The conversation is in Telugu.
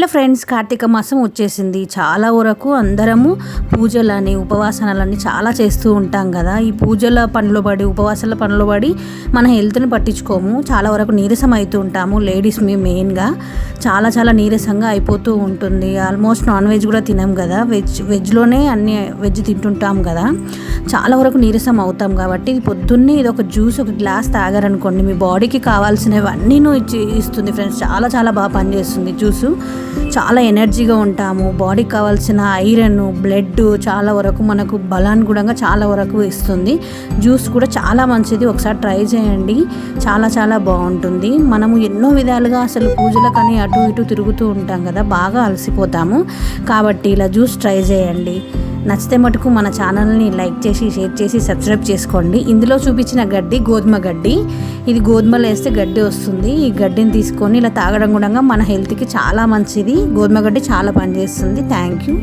హలో ఫ్రెండ్స్ కార్తీక మాసం వచ్చేసింది. చాలా వరకు అందరము పూజలని ఉపవాసనాలని చాలా చేస్తూ ఉంటాం కదా. ఈ పూజల పనులు పడి ఉపవాసాల పనులు పడి మన హెల్త్ని పట్టించుకోము. చాలా వరకు నీరసం అవుతూ ఉంటాము లేడీస్ మీ మెయిన్గా. చాలా చాలా నీరసంగా అయిపోతూ ఉంటుంది. ఆల్మోస్ట్ నాన్ వెజ్ కూడా తినాం కదా. వెజ్ వెజ్లోనే అన్ని వెజ్ తింటుంటాం కదా. చాలా వరకు నీరసం అవుతాం కాబట్టి పొద్దున్నే ఇది ఒక జ్యూస్ ఒక గ్లాస్ తాగారనుకోండి. మీ బాడీకి కావాల్సినవన్నీ ఇచ్చి ఇస్తుంది ఫ్రెండ్స్. చాలా చాలా బాగా పనిచేస్తుంది జ్యూసు. చాలా ఎనర్జీగా ఉంటాము. బాడీకి కావాల్సిన ఐరన్ బ్లడ్ చాలా వరకు మనకు బలాన్ని కూడా చాలా వరకు ఇస్తుంది. జ్యూస్ కూడా చాలా మంచిది. ఒకసారి ట్రై చేయండి. చాలా చాలా బాగుంటుంది. మనము ఎన్నో విధాలుగా అసలు పూజలకని అటు ఇటు తిరుగుతూ ఉంటాం కదా బాగా అలసిపోతాము. కాబట్టి ఇలా జ్యూస్ ట్రై చేయండి. నచ్చితే మటుకు మన ఛానల్ని లైక్ చేసి షేర్ చేసి సబ్స్క్రైబ్ చేసుకోండి. ఇందులో చూపించిన గడ్డి గోధుమ గడ్డి. ఇది గోధుమలు వేస్తే గడ్డి వస్తుంది. ఈ గడ్డిని తీసుకొని ఇలా తాగడం కూడా మన హెల్త్కి చాలా మంచిది. గోధుమ గడ్డి చాలా పనిచేస్తుంది. Thank you.